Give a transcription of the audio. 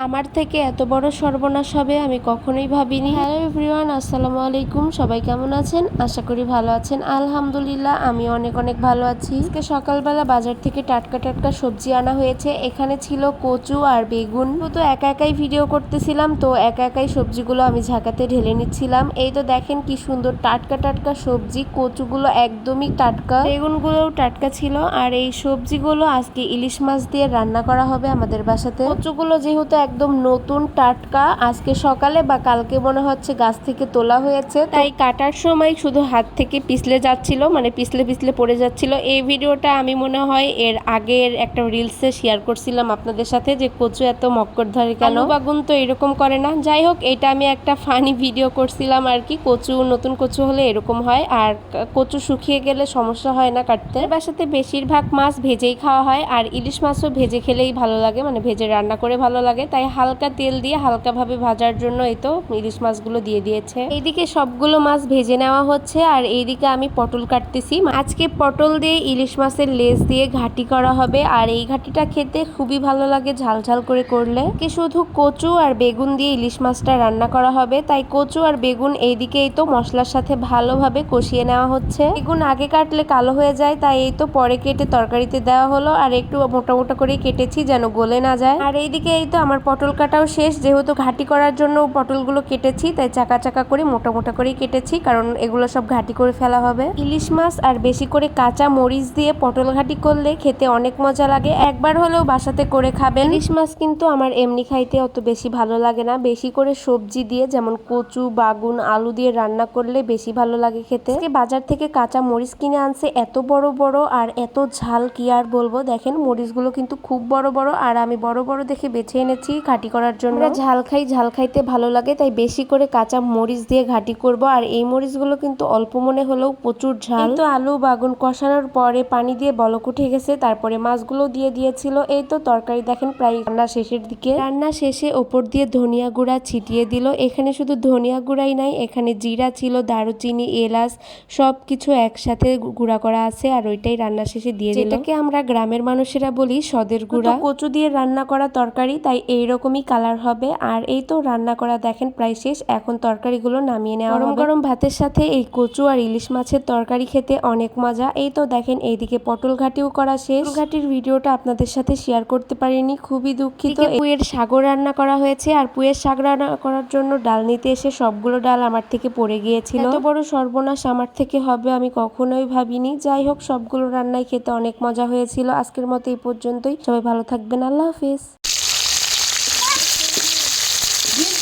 আমার থেকে এত বড় সর্বনাশ হবে আমি কখনোই ভাবিনি। হ্যালো এভরিওয়ান, আসসালামু আলাইকুম। সবাই কেমন আছেন? আশা করি ভালো আছেন। আলহামদুলিল্লাহ আমি অনেক অনেক ভালো আছি। আজকে সকালবেলা বাজার থেকে টাটকা টাটকা সবজি আনা হয়েছে। এখানে ছিল কচু আর বেগুন। তো একা একাই ভিডিও করতেছিলাম, তো একা একাই সবজিগুলো আমি ঝাঁকাতে ঢেলে নিচ্ছিলাম। এই তো দেখেন কি সুন্দর টাটকা টাটকা সবজি। কচুগুলো একদমই টাটকা। বেগুনগুলোও টাটকা ছিল। আর এই সবজিগুলো আজকে ইলিশ মাছ দিয়ে রান্না করা হবে আমাদের বাসাতে। কচুগুলো যেহেতু একদম নতুন টাটকা। আজকে সকালে বা কালকে মনে হচ্ছে গাছ থেকে তোলা হয়েছে। তাই কাটার সময় শুধু হাত থেকে পিছলে যাচ্ছিল মানে পিছলে পিছলে পড়ে যাচ্ছিল। এই ভিডিওটা আমি মনে হয় এর আগের একটা রিলসে শেয়ার করছিলাম আপনাদের সাথে যে কচু এত মক্কর ধরে কেন? বাগুন তো এরকম করে না। যাই হোক এটা আমি একটা ফানি ভিডিও করছিলাম আর কি। কচু নতুন কচু হলে এরকম হয়। আর কচু শুকিয়ে গেলে সমস্যা হয় না কাটতে। বাসাতে বেশিরভাগ মাছ ভেজেই খাওয়া হয়। আর ইলিশ মাছও ভেজে খেলেই ভালো লাগে মানে ভেজে রান্না করে ভালো লাগে। তাই হালকা তেল দিয়ে হালকাভাবে ভাজার জন্য এই তো ইলিশ মাছগুলো দিয়ে দিয়েছে। এইদিকে সবগুলো মাছ ভেজে নেওয়া হচ্ছে আর এইদিকে আমি পটল কাটতেছি। আজকে পটল দিয়ে ইলিশ মাছের লেজ দিয়ে ঘাটি করা হবে আর এই ঘাটিটা খেতে খুবই ভালো লাগে ঝাল ঝাল করে করলে। কি শুধু কচু আর বেগুন দিয়ে ইলিশ মাছটা রান্না করা হবে, তাই কচু আর বেগুন এইদিকে এই তো মশলার সাথে ভালোভাবে কষিয়ে নেওয়া হচ্ছে। বেগুন আগে কাটলে কালো হয়ে যায়, তাই এই তো পরে কেটে তরকারিতে দেওয়া হলো আর একটু মোটা মোটা করে কেটেছি যেন গলে না যায়। আর এইদিকে এই তো আমার পটল কাটাও শেষ। যেহেতু ঘাটি করার জন্য পটলগুলো কেটেছি, তাই চাকা চাকা করে, মোটা মোটা করেই কেটেছি, কারণ এগুলো সব ঘাটি করে ফেলা হবে। ইলিশ মাছ আর বেশি করে কাঁচা মরিচ দিয়ে পটল ঘাটি করলে খেতে অনেক মজা লাগে। একবার হলেও বাসাতে করে খাবেন। ইলিশ মাছ কিন্তু আমার এমনি খাইতে অত বেশি ভালো লাগে না। বেশি করে সবজি দিয়ে, যেমন কচু, বাগুন, আলু দিয়ে রান্না করলে বেশি ভালো লাগে খেতে। বাজার থেকে কাঁচা মরিচ কিনে আনছে এত বড় বড় আর এত ঝাল, কি আর বলব? দেখেন মরিচগুলো কিন্তু খুব বড় বড়, আর আমি বড় বড় দেখে বেছে এনেছি। ঘাটি করার জন্য। আমরা ঝাল খাই ঝাল খাইতে ভালো লাগে তাই বেশি করে কাঁচা মরিচ দিয়ে ঘাটি করব। আর এই মরিচগুলো কিন্তু অল্প মনে হলেও প্রচুর ঝাল। এই তো আলু বাগুন কষানোর পরে পানি দিয়ে বলক উঠে গেছে তারপরে মাছগুলো দিয়ে দিয়েছিল। এই তো তরকারি দেখেন প্রায় রান্না শেষের দিকে। রান্না শেষে ওপর দিয়ে ধনিয়া গুঁড়া ছিটিয়ে দিল। এখানে শুধু ধনিয়া গুঁড়াই নাই এখানে জিরা ছিল দারুচিনি এলাচ সব কিছু একসাথে গুঁড়া করা আছে আর ওইটাই রান্না শেষে দিয়ে দিল। এটাকে আমরা গ্রামের মানুষেরা বলি সদের গুঁড়া। কচু দিয়ে রান্না করা তরকারি তাই এইরকমই কালার হবে। আর এই তো রান্না করা দেখেন প্রায় শেষ। এখন তরকারিগুলো নামিয়ে নেওয়া গরম গরম ভাতের সাথে এই কচু আর ইলিশ মাছের তরকারি খেতে অনেক মজা। এই তো দেখেন এইদিকে পটল ঘাটিও করা শেষ। ঘাটির ভিডিওটা আপনাদের সাথে শেয়ার করতে পারিনি। খুবই দুঃখিত। পুয়ের সাগর রান্না করা হয়েছে। আর পুয়ের শাক রান্না করার জন্য ডাল নিতে এসে সবগুলো ডাল আমার থেকে পড়ে গিয়েছিল। এত বড় সর্বনাশ আমার থেকে হবে আমি কখনোই ভাবিনি। যাই হোক সবগুলো রান্নাই খেতে অনেক মজা হয়েছিল। আজকের মতো এই পর্যন্তই। সবাই ভালো থাকবেন। আল্লাহ হাফিজ।